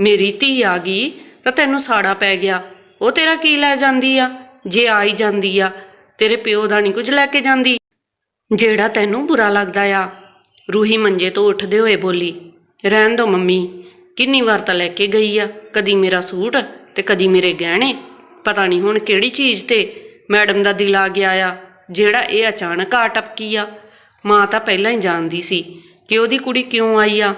ਮੇਰੀ ਧੀ ਆ ਗਈ, ਤਾਂ ਤੈਨੂੰ ਸਾੜਾ ਪੈ ਗਿਆ। ਉਹ ਤੇਰਾ ਕੀ ਲੈ ਜਾਂਦੀ ਆ? ਜੇ ਆਈ ਜਾਂਦੀ ਆ, ਤੇਰੇ ਪਿਓ ਦਾ ਨਹੀਂ ਕੁਝ ਲੈ ਕੇ ਜਾਂਦੀ। ਜਿਹੜਾ ਤੈਨੂੰ ਬੁਰਾ ਲੱਗਦਾ ਆ। ਰੂਹੀ ਮੰਜੇ ਤੋਂ ਉੱਠਦੇ ਹੋਏ ਬੋਲੀ ਰਹਿਣ ਦੋ ਮੰਮੀ। ਕਿੰਨੀ ਵਾਰ ਤਾਂ ਲੈ ਕੇ ਗਈ ਆ। ਕਦੀ ਮੇਰਾ ਸੂਟ ਤੇ ਕਦੀ ਮੇਰੇ ਗਹਿਣੇ। ਪਤਾ ਨਹੀਂ ਹੁਣ ਕਿਹੜੀ ਚੀਜ਼ ਤੇ ਮੈਡਮ ਦਾ ਦਿਲ ਆ ਗਿਆ ਆ। ਜਿਹੜਾ ਇਹ ਅਚਾਨਕ ਆ ਟਪਕੀ ਆ। ਮਾਂ ਤਾਂ ਪਹਿਲਾਂ ਹੀ ਜਾਣਦੀ ਸੀ ਕਿ ਉਹਦੀ ਕੁੜੀ ਕਿਉਂ ਆਈ ਆ।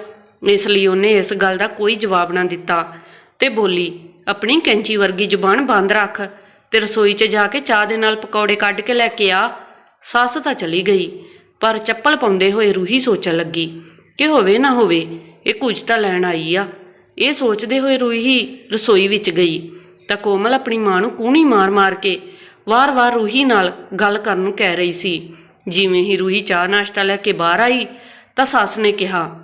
ਇਸ ਲਈ ਉਹਨੇ ਇਸ ਗੱਲ ਦਾ ਕੋਈ ਜਵਾਬ ਨਾ ਦਿੱਤਾ। ਤੇ ਬੋਲੀ, ਆਪਣੀ ਕੈਂਚੀ ਵਰਗੀ ਜ਼ੁਬਾਨ ਬੰਦ ਰੱਖ। ਤੇ ਰਸੋਈ 'ਚ ਜਾ ਕੇ ਚਾਹ ਦੇ ਨਾਲ ਪਕੌੜੇ ਕੱਢ ਕੇ ਲੈ ਕੇ ਆ। ਸੱਸ ਤਾਂ ਚਲੀ ਗਈ, ਪਰ ਚੱਪਲ ਪਾਉਂਦੇ ਹੋਏ ਰੂਹੀ ਸੋਚਣ ਲੱਗੀ ਕਿ ਹੋਵੇ ਨਾ ਹੋਵੇ ਇਹ ਕੁਝ ਤਾਂ ਲੈਣ ਆਈ ਆ। ਇਹ ਸੋਚਦੇ ਹੋਏ ਰੂਹੀ ਰਸੋਈ ਵਿੱਚ ਗਈ। ਤਾਂ ਕੋਮਲ ਆਪਣੀ ਮਾਂ ਨੂੰ ਕੂਣੀ ਮਾਰ-ਮਾਰ ਕੇ ਵਾਰ-ਵਾਰ ਰੂਹੀ ਨਾਲ ਗੱਲ ਕਰਨ ਨੂੰ ਕਹਿ ਰਹੀ ਸੀ। ਜਿਵੇਂ ਹੀ ਰੂਹੀ ਚਾਹ ਨਾਸ਼ਤਾ ਲੈ ਕੇ ਬਾਹਰ ਆਈ, ਤਾਂ ਸੱਸ ਨੇ ਕਿਹਾ,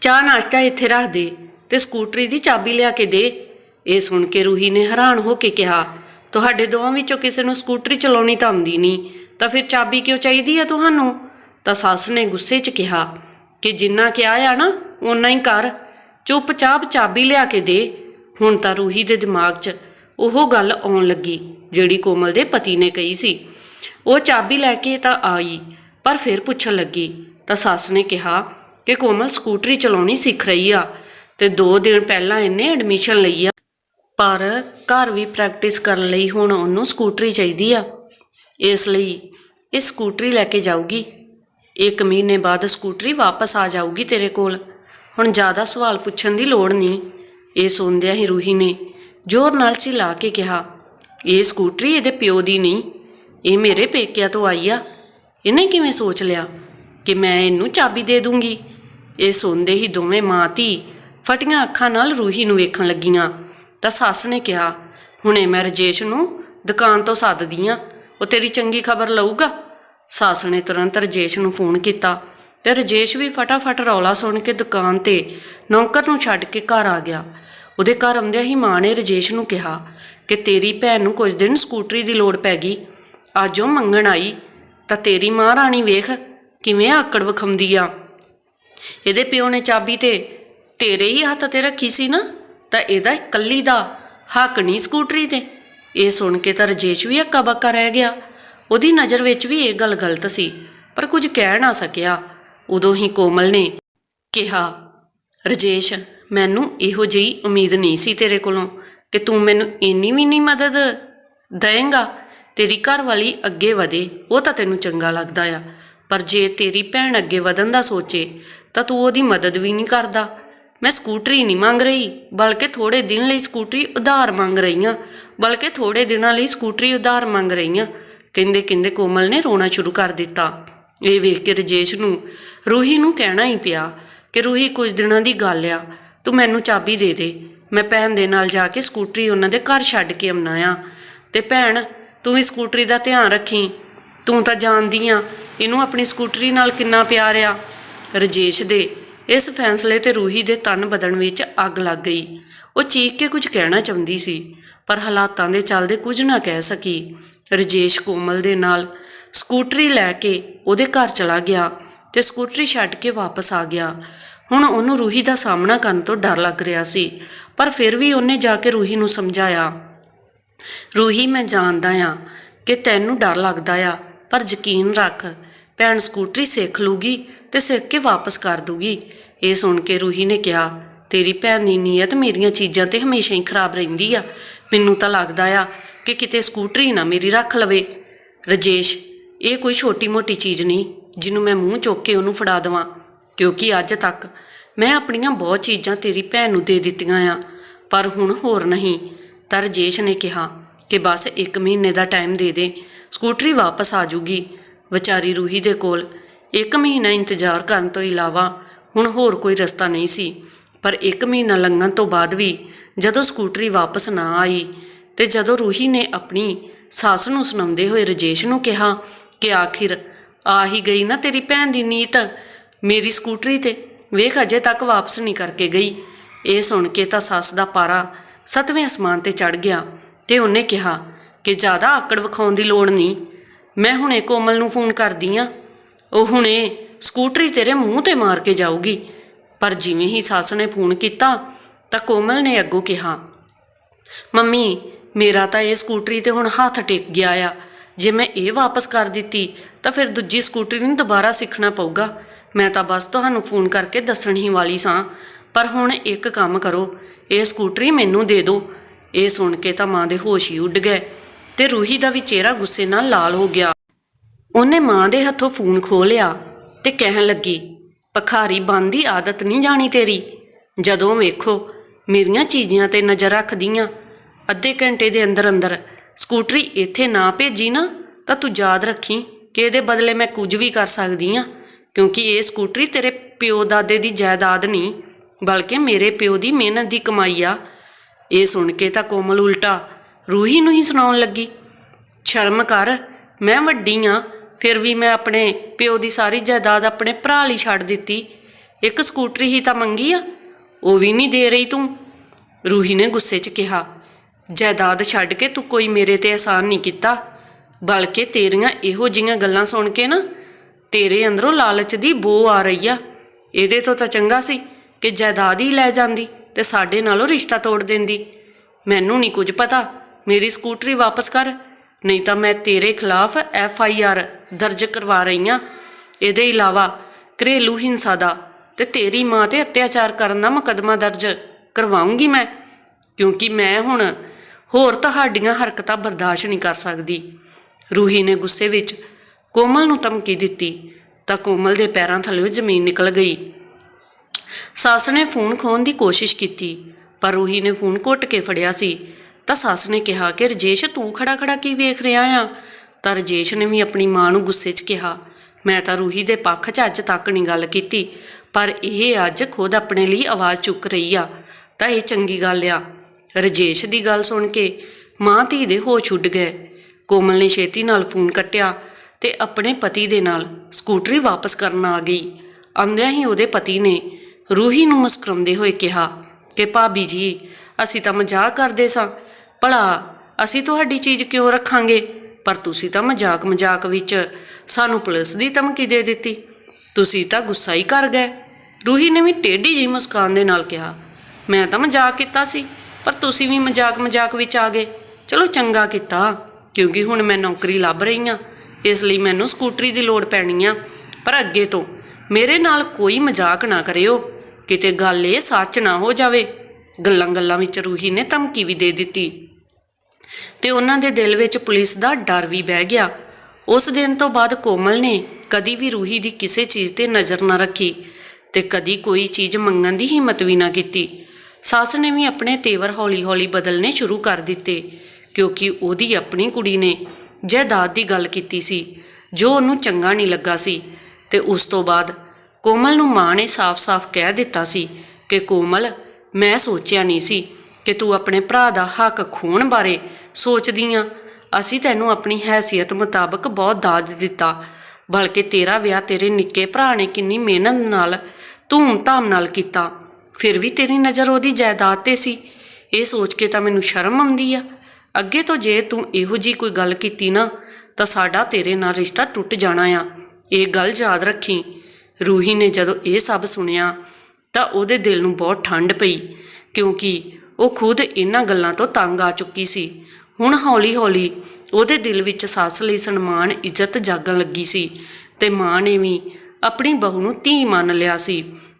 ਚਾਹ ਨਾਸ਼ਤਾ ਇੱਥੇ ਰੱਖ ਦੇ ਤੇ ਸਕੂਟਰੀ ਦੀ ਚਾਬੀ ਲਿਆ ਕੇ ਦੇ। ਇਹ ਸੁਣ ਕੇ ਰੂਹੀ ਨੇ ਹੈਰਾਨ ਹੋ ਕੇ ਕਿਹਾ, ਤੁਹਾਡੇ ਦੋਵਾਂ ਵਿੱਚੋਂ ਕਿਸੇ ਨੂੰ ਸਕੂਟਰੀ ਚਲਾਉਣੀ ਤਾਂ ਆਉਂਦੀ ਨਹੀਂ, ਤਾਂ ਫਿਰ ਚਾਬੀ ਕਿਉਂ ਚਾਹੀਦੀ ਆ ਤੁਹਾਨੂੰ? ਤਾਂ ਸੱਸ ਨੇ ਗੁੱਸੇ 'ਚ ਕਿਹਾ ਕਿ ਜਿੰਨਾ ਕਿਹਾ ਆ ਨਾ, ਓਨਾ ਹੀ ਕਰ। ਚੁੱਪਚਾਪ ਚਾਬੀ ਲਿਆ ਕੇ ਦੇ। ਹੁਣ ਤਾਂ ਰੂਹੀ ਦੇ ਦਿਮਾਗ 'ਚ ਉਹ ਗੱਲ ਆਉਣ ਲੱਗੀ, ਜਿਹੜੀ ਕੋਮਲ ਦੇ ਪਤੀ ਨੇ ਕਹੀ ਸੀ। ਉਹ ਚਾਬੀ ਲੈ ਕੇ ਤਾਂ ਆਈ, ਪਰ ਫਿਰ ਪੁੱਛਣ ਲੱਗੀ। ਤਾਂ ਸੱਸ ਨੇ ਕਿਹਾ ਕਿ ਕੋਮਲ ਸਕੂਟਰੀ ਚਲਾਉਣੀ ਸਿੱਖ ਰਹੀ ਆ ਤੇ 2 ਦਿਨ ਪਹਿਲਾਂ ਇਹਨੇ ਐਡਮਿਸ਼ਨ ਲਈ ਆ। ਪਰ ਘਰ ਵੀ ਪ੍ਰੈਕਟਿਸ ਕਰਨ ਲਈ ਹੁਣ ਉਹਨੂੰ ਸਕੂਟਰੀ ਚਾਹੀਦੀ ਆ। ਇਸ ਲਈ ਇਹ ਸਕੂਟਰੀ ਲੈ ਕੇ ਜਾਊਗੀ। ਇੱਕ ਮਹੀਨੇ ਬਾਅਦ ਸਕੂਟਰੀ ਵਾਪਸ ਆ ਜਾਊਗੀ ਤੇਰੇ ਕੋਲ। ਹੁਣ ਜ਼ਿਆਦਾ ਸਵਾਲ ਪੁੱਛਣ ਦੀ ਲੋੜ ਨਹੀਂ। ਇਹ ਸੁਣਦਿਆਂ ਹੀ ਰੂਹੀ ਨੇ ਜ਼ੋਰ ਨਾਲ ਚਿਲਾ ਕੇ ਕਿਹਾ, ਇਹ ਸਕੂਟਰੀ ਇਹਦੇ ਪਿਓ ਦੀ ਨਹੀਂ, ਇਹ ਮੇਰੇ ਪੇਕਿਆਂ ਤੋਂ ਆਈ ਆ। ਇਹਨੇ ਕਿਵੇਂ ਸੋਚ ਲਿਆ ਕਿ ਮੈਂ ਇਹਨੂੰ ਚਾਬੀ ਦੇ ਦੂੰਗੀ? ਇਹ ਸੁਣਦੇ ਹੀ ਦੋਵੇਂ ਮਾਂ ਧੀ ਫਟੀਆਂ ਅੱਖਾਂ ਨਾਲ ਰੂਹੀ ਨੂੰ ਵੇਖਣ ਲੱਗੀਆਂ। ਤਾਂ ਸੱਸ ਨੇ ਕਿਹਾ, ਹੁਣੇ ਮੈਂ ਰਜੇਸ਼ ਨੂੰ ਦੁਕਾਨ ਤੋਂ ਸੱਦਦੀ ਆ, ਉਹ ਤੇਰੀ ਚੰਗੀ ਖਬਰ ਲਊਗਾ? ਸੱਸ ਨੇ ਤੁਰੰਤ ਰਜੇਸ਼ ਨੂੰ ਫੋਨ ਕੀਤਾ ਤੇ ਰਜੇਸ਼ ਵੀ ਫਟਾਫਟ ਰੌਲਾ ਸੁਣ ਕੇ ਦੁਕਾਨ ਤੇ ਨੌਕਰ ਨੂੰ ਛੱਡ ਕੇ ਘਰ ਆ ਗਿਆ। ਉਹਦੇ ਘਰ ਆਉਂਦਿਆਂ ਹੀ ਮਾਂ ਨੇ ਰਜੇਸ਼ ਨੂੰ ਕਿਹਾ ਕਿ ਤੇਰੀ ਭੈਣ ਨੂੰ ਕੁਝ ਦਿਨ ਸਕੂਟਰੀ ਦੀ ਲੋੜ ਪੈ ਗਈ। ਅੱਜ ਉਹ ਮੰਗਣ ਆਈ। ਤਾਂ ਤੇਰੀ ਮਾਂ ਰਾਣੀ ਵੇਖ ਕਿਵੇਂ ਆਕੜ ਵਿਖਾਉਂਦੀ ਆ। ਇਹਦੇ ਪਿਓ ਨੇ ਚਾਬੀ ਤੇ ਤੇਰੇ ਹੀ ਹੱਥ ਤੇ ਰੱਖੀ ਸੀ ਨਾ? ਤਾਂ ਇਹਦਾ ਇਕੱਲੀ ਦਾ ਹੱਕ ਨਹੀਂ ਸਕੂਟਰੀ ਤੇ। ਇਹ ਸੁਣ ਕੇ ਤਾਂ ਰਜੇਸ਼ ਵੀ ਅੱਕਾ ਬੱਕਾ ਰਹਿ ਗਿਆ। ਉਹਦੀ ਨਜ਼ਰ ਵਿੱਚ ਵੀ ਇਹ ਗੱਲ ਗਲਤ ਸੀ, ਪਰ ਕੁਝ ਕਹਿ ਨਾ ਸਕਿਆ। ਉਦੋਂ ਹੀ ਕੋਮਲ ਨੇ ਕਿਹਾ, ਰਜੇਸ਼, ਮੈਨੂੰ ਇਹੋ ਜਿਹੀ ਉਮੀਦ ਨਹੀਂ ਸੀ ਤੇਰੇ ਕੋਲੋਂ ਕਿ ਤੂੰ ਮੈਨੂੰ ਇੰਨੀ ਵੀ ਨਹੀਂ ਮਦਦ ਦੇਵੇਂਗਾ ਤੇਰੀ ਘਰ ਵਾਲੀ ਅੱਗੇ ਵਧੇ, ਉਹ ਤਾਂ ਤੈਨੂੰ ਚੰਗਾ ਲੱਗਦਾ ਆ। ਪਰ ਜੇ ਤੇਰੀ ਭੈਣ ਅੱਗੇ ਵਧਣ ਦਾ ਸੋਚੇ, ਤਾਂ ਤੂੰ ਉਹਦੀ ਮਦਦ ਵੀ ਨਹੀਂ ਕਰਦਾ। ਮੈਂ ਸਕੂਟਰੀ ਨਹੀਂ ਮੰਗ ਰਹੀ, ਬਲਕਿ ਥੋੜੇ ਦਿਨ ਲਈ ਸਕੂਟਰੀ ਉਧਾਰ ਮੰਗ ਰਹੀ ਹਾਂ। ਬਲਕਿ ਥੋੜੇ ਦਿਨਾਂ ਲਈ ਸਕੂਟਰੀ ਉਧਾਰ ਮੰਗ ਰਹੀ ਹਾਂ। ਕਹਿੰਦੇ ਕਹਿੰਦੇ ਕੋਮਲ ਨੇ ਰੋਣਾ ਸ਼ੁਰੂ ਕਰ ਦਿੱਤਾ। ਇਹ ਵੇਖ ਕੇ ਰਜੇਸ਼ ਨੂੰ ਰੂਹੀ ਨੂੰ ਕਹਿਣਾ ਹੀ ਪਿਆ ਕਿ ਰੂਹੀ ਕੁਝ ਦਿਨਾਂ ਦੀ ਗੱਲ ਆ, ਤੂੰ ਮੈਨੂੰ ਚਾਬੀ ਦੇ ਦੇ। ਮੈਂ ਭੈਣ ਦੇ ਨਾਲ ਜਾ ਕੇ ਸਕੂਟਰੀ ਉਹਨਾਂ ਦੇ ਘਰ ਛੱਡ ਕੇ ਆਉਣਾ ਆ। ਤੇ ਭੈਣ, ਤੂੰ ਵੀ ਸਕੂਟਰੀ ਦਾ ਧਿਆਨ ਰੱਖੀ। ਤੂੰ ਤਾਂ ਜਾਣਦੀ ਆ, ਇਹਨੂੰ ਆਪਣੀ ਸਕੂਟਰੀ ਨਾਲ ਕਿੰਨਾ ਪਿਆਰ ਆ। ਰਜੇਸ਼ ਦੇ ਇਸ ਫੈਸਲੇ ਤੇ ਰੂਹੀ ਦੇ ਤਨ ਬਦਨ ਵਿੱਚ ਅੱਗ ਲੱਗ ਗਈ। ਉਹ ਚੀਕ ਕੇ ਕੁਝ ਕਹਿਣਾ ਚਾਹੁੰਦੀ ਸੀ, ਪਰ ਹਾਲਾਤਾਂ ਦੇ ਚੱਲਦੇ ਕੁਝ ਨਾ ਕਹਿ ਸਕੀ। ਰਜੇਸ਼ ਕੋਮਲ ਦੇ ਨਾਲ ਸਕੂਟਰੀ ਲੈ ਕੇ ਉਹਦੇ ਘਰ ਚਲਾ ਗਿਆ ਤੇ ਸਕੂਟਰੀ ਛੱਡ ਕੇ ਵਾਪਸ ਆ ਗਿਆ। ਹੁਣ ਉਹਨੂੰ ਰੂਹੀ ਦਾ ਸਾਹਮਣਾ ਕਰਨ ਤੋਂ ਡਰ ਲੱਗ ਰਿਹਾ ਸੀ, ਪਰ ਫਿਰ ਵੀ ਉਹਨੇ ਜਾ ਕੇ ਰੂਹੀ ਨੂੰ ਸਮਝਾਇਆ। ਰੂਹੀ, ਮੈਂ ਜਾਣਦਾ ਆ ਕਿ ਤੈਨੂੰ ਡਰ ਲੱਗਦਾ ਆ, ਪਰ ਯਕੀਨ ਰੱਖ, ਭੈਣ ਸਕੂਟਰੀ ਸਿੱਖ ਲੂਗੀ ਤੇ ਸਿੱਖ ਕੇ ਵਾਪਸ ਕਰ ਦੂਗੀ। ਇਹ ਸੁਣ ਕੇ ਰੂਹੀ ਨੇ ਕਿਹਾ, ਤੇਰੀ ਭੈਣ ਦੀ ਨੀਅਤ ਮੇਰੀਆਂ ਚੀਜ਼ਾਂ ਤੇ ਹਮੇਸ਼ਾ ਹੀ ਖਰਾਬ ਰਹਿੰਦੀ ਆ। ਮੈਨੂੰ ਤਾਂ ਲੱਗਦਾ ਆ ਕਿ ਕਿਤੇ ਸਕੂਟਰੀ ਨਾ ਮੇਰੀ ਰੱਖ ਲਵੇ। ਰਜੇਸ਼, ਇਹ ਕੋਈ ਛੋਟੀ-ਮੋਟੀ ਚੀਜ਼ ਨਹੀਂ, ਜਿਹਨੂੰ ਮੈਂ ਮੂੰਹ ਚੁੱਕ ਕੇ ਉਹਨੂੰ ਫੜਾ ਦੇਵਾਂ। ਕਿਉਂਕਿ ਅੱਜ ਤੱਕ ਮੈਂ ਆਪਣੀਆਂ ਬਹੁਤ ਚੀਜ਼ਾਂ ਤੇਰੀ ਭੈਣ ਨੂੰ ਦੇ ਦਿੱਤੀਆਂ ਆ, ਪਰ ਹੁਣ ਹੋਰ ਨਹੀਂ। ਤਾਂ ਰਜੇਸ਼ ਨੇ ਕਿਹਾ ਕਿ ਬਸ 1 ਮਹੀਨੇ ਦਾ ਟਾਈਮ ਦੇ ਦੇ, ਸਕੂਟਰੀ ਵਾਪਸ ਆ ਜੂਗੀ। ਵਿਚਾਰੀ ਰੂਹੀ ਦੇ ਕੋਲ 1 ਮਹੀਨਾ ਇੰਤਜ਼ਾਰ ਕਰਨ ਤੋਂ ਇਲਾਵਾ ਹੁਣ ਹੋਰ ਕੋਈ ਰਸਤਾ ਨਹੀਂ ਸੀ। ਪਰ 1 ਮਹੀਨਾ ਲੰਘਣ ਤੋਂ ਬਾਅਦ ਵੀ ਜਦੋਂ ਸਕੂਟਰੀ ਵਾਪਸ ਨਾ ਆਈ ਤੇ ਜਦੋਂ ਰੂਹੀ ਨੇ ਆਪਣੀ ਸੱਸ ਨੂੰ ਸੁਣਾਉਂਦੇ ਹੋਏ ਰਜੇਸ਼ ਨੂੰ ਕਿਹਾ ਕਿ ਆਖਿਰ ਆ ਹੀ ਗਈ ਨਾ ਤੇਰੀ ਭੈਣ ਦੀ ਨੀਤ, ਮੇਰੀ ਸਕੂਟਰੀ ਤੇ, ਵੇਖ ਅਜੇ ਤੱਕ ਵਾਪਸ ਨਹੀਂ ਕਰਕੇ ਗਈ। ਇਹ ਸੁਣ ਕੇ ਤਾਂ ਸੱਸ ਦਾ ਪਾਰਾ ਸਤਵੇਂ ਅਸਮਾਨ ਤੇ ਚੜ ਗਿਆ ਤੇ ਉਹਨੇ ਕਿਹਾ ਕਿ ਜ਼ਿਆਦਾ ਆਕੜ ਵਿਖਾਉਣ ਦੀ ਲੋੜ ਨਹੀਂ, ਮੈਂ ਹੁਣੇ ਕੋਮਲ ਨੂੰ ਫੋਨ ਕਰਦੀ ਆ। ਉਹ ਹੁਣੇ ਸਕੂਟਰੀ ਤੇਰੇ ਮੂੰਹ ਤੇ ਮਾਰ ਕੇ ਜਾਊਗੀ। ਪਰ ਜਿਵੇਂ ਹੀ ਸੱਸ ਨੇ ਫੋਨ ਕੀਤਾ ਤਾਂ ਕੋਮਲ ਨੇ ਅੱਗੋਂ ਕਿਹਾ, ਮੰਮੀ ਮੇਰਾ ਤਾਂ ਇਹ ਸਕੂਟਰੀ ਤੇ ਹੁਣ ਹੱਥ ਟਿਕ ਗਿਆ ਆ। ਜੇ ਮੈਂ ਇਹ ਵਾਪਸ ਕਰ ਦਿੱਤੀ, ਤਾਂ ਫਿਰ ਦੂਜੀ ਸਕੂਟਰੀ ਨੂੰ ਦੁਬਾਰਾ ਸਿੱਖਣਾ ਪਊਗਾ। ਮੈਂ ਤਾਂ ਬਸ ਤੁਹਾਨੂੰ ਫੋਨ ਕਰਕੇ ਦੱਸਣ ਹੀ ਵਾਲੀ ਸਾਂ। ਪਰ ਹੁਣ ਇੱਕ ਕੰਮ ਕਰੋ, ਇਹ ਸਕੂਟਰੀ ਮੈਨੂੰ ਦੇ ਦਿਓ। ਇਹ ਸੁਣ ਕੇ ਤਾਂ ਮਾਂ ਦੇ ਹੋਸ਼ ਹੀ ਉੱਡ ਗਏ ਤੇ ਰੂਹੀ ਦਾ ਵੀ ਚਿਹਰਾ ਗੁੱਸੇ ਨਾਲ ਲਾਲ ਹੋ ਗਿਆ। ਉਹਨੇ ਮਾਂ ਦੇ ਹੱਥੋਂ ਫੋਨ ਖੋਹ ਲਿਆ ਤੇ ਕਹਿਣ ਲੱਗੀ ਪਖਾਰੀ ਬੰਦ ਦੀ ਆਦਤ ਨਹੀਂ ਜਾਣੀ ਤੇਰੀ। ਜਦੋਂ ਵੇਖੋ, ਮੇਰੀਆਂ ਚੀਜ਼ਾਂ ਤੇ ਨਜ਼ਰ ਰੱਖਦੀਆਂ। ਅੱਧੇ ਘੰਟੇ ਦੇ ਅੰਦਰ ਅੰਦਰ, ਸਕੂਟਰੀ ਇੱਥੇ ਨਾ ਭੇਜੀ ਨਾ, ਤਾਂ ਤੂੰ ਯਾਦ ਰੱਖੀ ਕਿ ਇਹਦੇ ਬਦਲੇ ਮੈਂ ਕੁਝ ਵੀ ਕਰ ਸਕਦੀ ਆ ਕਿਉਂਕਿ ਇਹ ਸਕੂਟਰੀ ਤੇਰੇ ਪਿਓ ਦਾਦੇ ਦੀ ਜਾਇਦਾਦ ਨਹੀਂ, ਬਲਕਿ ਮੇਰੇ ਪਿਓ ਦੀ ਮਿਹਨਤ ਦੀ ਕਮਾਈ ਆ। ਇਹ ਸੁਣ ਕੇ ਤਾਂ ਕੋਮਲ ਉਲਟਾ ਰੂਹੀ ਨੂੰ ਹੀ ਸੁਣਾਉਣ ਲੱਗੀ, ਸ਼ਰਮ ਕਰ, ਮੈਂ ਵੱਡੀ ਆ ਫਿਰ ਵੀ ਮੈਂ ਆਪਣੇ ਪਿਓ ਦੀ ਸਾਰੀ ਜਾਇਦਾਦ ਆਪਣੇ ਭਰਾ ਲਈ ਛੱਡ ਦਿੱਤੀ, ਇੱਕ ਸਕੂਟਰੀ ਹੀ ਤਾਂ ਮੰਗੀ ਆ, ਉਹ ਵੀ ਨਹੀਂ ਦੇ ਰਹੀ ਤੂੰ? ਰੂਹੀ ਨੇ ਗੁੱਸੇ 'ਚ ਕਿਹਾ। ਜਾਇਦਾਦ ਛੱਡ ਕੇ ਤੂੰ ਕੋਈ ਮੇਰੇ ਤੇ ਅਹਿਸਾਨ ਨਹੀਂ ਕੀਤਾ। ਬਲਕਿ ਤੇਰੀਆਂ ਇਹੋ ਜੀਆਂ ਗੱਲਾਂ ਸੁਣ ਕੇ ਨਾ ਤੇਰੇ ਅੰਦਰੋਂ ਲਾਲਚ ਦੀ ਬੋ ਆ ਰਹੀ ਆ। ਇਹਦੇ ਤੋਂ ਤਾਂ ਚੰਗਾ ਸੀ ਕਿ ਜਾਇਦਾਦ ਹੀ ਲੈ ਜਾਂਦੀ ਤੇ ਸਾਡੇ ਨਾਲੋਂ ਰਿਸ਼ਤਾ ਤੋੜ ਦਿੰਦੀ। ਮੈਨੂੰ ਨਹੀਂ ਕੁਝ ਪਤਾ। ਮੇਰੀ ਸਕੂਟਰੀ ਵਾਪਸ ਕਰ। ਨਹੀਂ ਤਾਂ ਮੈਂ ਤੇਰੇ ਖਿਲਾਫ ਐਫ ਆਈ ਆਰ ਦਰਜ ਕਰਵਾ ਰਹੀ ਹਾਂ ਇਹਦੇ ਇਲਾਵਾ ਘਰੇਲੂ ਹਿੰਸਾ ਦਾ ਤੇ ਤੇਰੀ ਮਾਂ ਤੇ ਅਤਿਆਚਾਰ ਕਰਨ ਦਾ ਮੁਕੱਦਮਾ ਦਰਜ ਕਰਵਾਉਂਗੀ ਮੈਂ। ਕਿਉਂਕਿ ਮੈਂ ਹੁਣ ਹੋਰ ਤੁਹਾਡੀਆਂ ਹਰਕਤਾਂ ਬਰਦਾਸ਼ਤ ਨਹੀਂ ਕਰ ਸਕਦੀ। ਰੂਹੀ ਨੇ ਗੁੱਸੇ ਵਿੱਚ ਕੋਮਲ ਨੂੰ ਧਮਕੀ ਦਿੱਤੀ, ਤਾਂ ਕੋਮਲ ਦੇ ਪੈਰਾਂ ਥੱਲੇ ਜ਼ਮੀਨ ਨਿਕਲ ਗਈ। ਸੱਸ ਨੇ ਫੋਨ ਖੋਣ ਦੀ ਕੋਸ਼ਿਸ਼ ਕੀਤੀ, ਪਰ ਰੂਹੀ ਨੇ ਫੋਨ ਘੁੱਟ ਕੇ ਫੜਿਆ ਸੀ। ਤਾਂ ਸੱਸ ਨੇ ਕਿਹਾ ਕਿ, ਰਜੇਸ਼, ਤੂੰ ਖੜਾ ਖੜਾ ਕੀ ਵੇਖ ਰਿਹਾ ਆ? ਤਾਂ ਰਜੇਸ਼ ਨੇ ਵੀ ਆਪਣੀ ਮਾਂ ਨੂੰ ਗੁੱਸੇ 'ਚ ਕਿਹਾ। ਮੈਂ ਤਾਂ ਰੂਹੀ ਦੇ ਪੱਖ 'ਚ ਅੱਜ ਤੱਕ ਨਹੀਂ ਗੱਲ ਕੀਤੀ, ਪਰ ਇਹ ਅੱਜ ਖੁਦ ਆਪਣੇ ਲਈ ਆਵਾਜ਼ ਚੁੱਕ ਰਹੀ ਆ। ਤਾਂ ਇਹ ਚੰਗੀ ਗੱਲ ਆ। ਰਜੇਸ਼ ਦੀ ਗੱਲ ਸੁਣ ਕੇ ਮਾਂ ਧੀ ਦੇ ਹੋਸ਼ ਉੱਡ ਗਏ। ਕੋਮਲ ਨੇ ਛੇਤੀ ਨਾਲ ਫੋਨ ਕੱਟਿਆ ਤੇ ਆਪਣੇ ਪਤੀ ਦੇ ਨਾਲ ਸਕੂਟਰੀ ਵਾਪਸ ਕਰਨ ਆ ਗਈ। ਆਉਂਦਿਆਂ ਹੀ ਉਹਦੇ ਪਤੀ ਨੇ ਰੂਹੀ ਨੂੰ ਮੁਸਕਰਾਉਂਦੇ ਹੋਏ ਕਿਹਾ ਕਿ, ਭਾਬੀ ਜੀ, ਅਸੀਂ ਤਾਂ ਮਜ਼ਾਕ ਕਰਦੇ ਸਾਂ। ਭਲਾ, ਅਸੀਂ ਤੁਹਾਡੀ ਚੀਜ਼ ਕਿਉਂ ਰੱਖਾਂਗੇ? ਪਰ ਤੁਸੀਂ ਤਾਂ ਮਜ਼ਾਕ ਮਜ਼ਾਕ ਵਿੱਚ ਸਾਨੂੰ ਪੁਲਿਸ ਦੀ ਧਮਕੀ ਦੇ ਦਿੱਤੀ। ਤੁਸੀਂ ਤਾਂ ਗੁੱਸਾ ਹੀ ਕਰ ਗਏ। ਰੂਹੀ ਨੇ ਵੀ ਟੇਢੀ ਜਿਹੀ ਮੁਸਕਾਨ ਦੇ ਨਾਲ ਕਿਹਾ, ਮੈਂ ਤਾਂ ਮਜ਼ਾਕ ਕੀਤਾ ਸੀ। ਪਰ ਤੁਸੀਂ ਵੀ ਮਜ਼ਾਕ ਮਜ਼ਾਕ ਵਿੱਚ ਆ ਗਏ। ਚਲੋ ਚੰਗਾ ਕੀਤਾ, ਕਿਉਂਕਿ ਹੁਣ ਮੈਂ ਨੌਕਰੀ ਲੱਭ ਰਹੀ ਹਾਂ। ਇਸ ਲਈ ਮੈਨੂੰ ਸਕੂਟਰੀ ਦੀ ਲੋੜ ਪੈਣੀ ਆ। ਪਰ ਅੱਗੇ ਤੋਂ ਮੇਰੇ ਨਾਲ ਕੋਈ ਮਜ਼ਾਕ ਨਾ ਕਰਿਓ। ਕਿਤੇ ਗੱਲ ਇਹ ਸੱਚ ਨਾ ਹੋ ਜਾਵੇ। ਗੱਲਾਂ ਗੱਲਾਂ ਵਿੱਚ ਰੂਹੀ ਨੇ ਧਮਕੀ ਵੀ ਦੇ ਦਿੱਤੀ। ਤੇ ਉਹਨਾਂ ਦੇ ਦਿਲ ਵਿੱਚ ਪੁਲਿਸ ਦਾ ਡਰ ਵੀ ਬਹਿ ਗਿਆ। ਉਸ ਦਿਨ ਤੋਂ ਬਾਅਦ ਕੋਮਲ ਨੇ ਕਦੀ ਵੀ ਰੂਹੀ ਦੀ ਕਿਸੇ ਚੀਜ਼ ਤੇ ਨਜ਼ਰ ਨਾ ਰੱਖੀ ਤੇ ਕਦੀ ਕੋਈ ਚੀਜ਼ ਮੰਗਣ ਦੀ ਹਿੰਮਤ ਵੀ ਨਾ ਕੀਤੀ। ਸੱਸ ਨੇ ਵੀ ਆਪਣੇ ਤੇਵਰ ਹੌਲੀ-ਹੌਲੀ ਬਦਲਨੇ ਸ਼ੁਰੂ ਕਰ ਦਿੱਤੇ, ਕਿਉਂਕਿ ਉਹਦੀ ਆਪਣੀ ਕੁੜੀ ਨੇ ਜਾਇਦਾਦ ਦੀ ਗੱਲ ਕੀਤੀ ਸੀ। ਜੋ ਉਹਨੂੰ ਚੰਗਾ ਨਹੀਂ ਲੱਗਾ ਸੀ, ਤੇ ਉਸ ਤੋਂ ਬਾਅਦ ਕੋਮਲ ਨੂੰ ਮਾਂ ਨੇ ਸਾਫ਼-ਸਾਫ਼ ਕਹਿ ਦਿੱਤਾ ਸੀ ਕਿ, ਕੋਮਲ, ਮੈਂ ਸੋਚਿਆ ਨਹੀਂ ਸੀ ਕਿ ਤੂੰ ਆਪਣੇ ਭਰਾ ਦਾ ਹੱਕ ਖੋਣ ਬਾਰੇ ਸੋਚਦੀ ਆ। ਅਸੀਂ ਤੈਨੂੰ ਆਪਣੀ ਹੈਸੀਅਤ ਮੁਤਾਬਕ ਬਹੁਤ ਦਾਜ ਦਿੱਤਾ, ਬਲਕਿ ਤੇਰਾ ਵਿਆਹ ਤੇਰੇ ਨਿੱਕੇ ਭਰਾ ਨੇ ਕਿੰਨੀ ਮਿਹਨਤ ਨਾਲ, ਧੂਮ-ਧਾਮ ਨਾਲ ਕੀਤਾ। ਫਿਰ ਵੀ ਤੇਰੀ ਨਜ਼ਰ ਉਹਦੀ ਜਾਇਦਾਦ ਤੇ ਸੀ। ਇਹ ਸੋਚ ਕੇ ਤਾਂ ਮੈਨੂੰ ਸ਼ਰਮ ਆਉਂਦੀ ਆ। ਅੱਗੇ ਤੋਂ ਜੇ ਤੂੰ ਇਹੋ ਜੀ ਕੋਈ ਗੱਲ ਕੀਤੀ ਨਾ, ਤਾਂ ਸਾਡਾ ਤੇਰੇ ਨਾਲ ਰਿਸ਼ਤਾ ਟੁੱਟ ਜਾਣਾ ਆ। ਇਹ ਗੱਲ ਯਾਦ ਰੱਖੀ। ਰੂਹੀ ਨੇ ਜਦੋਂ ਇਹ ਸਭ ਸੁਣਿਆ, ਤਾਂ ਉਹਦੇ ਦਿਲ ਨੂੰ ਬਹੁਤ ਠੰਡ ਪਈ, ਕਿਉਂਕਿ ਉਹ ਖੁਦ ਇਹਨਾਂ ਗੱਲਾਂ ਤੋਂ ਤੰਗ ਆ ਚੁੱਕੀ ਸੀ। ਹੁਣ ਹੌਲੀ-ਹੌਲੀ ਉਹਦੇ ਦਿਲ ਵਿੱਚ ਸੱਸ ਲਈ ਸਨਮਾਨ, ਇੱਜ਼ਤ ਜਾਗਣ ਲੱਗੀ ਸੀ ਤੇ ਮਾਂ ਨੇ ਵੀ ਆਪਣੀ ਬਹੂ ਨੂੰ ਧੀ ਮੰਨ ਲਿਆ ਸੀ।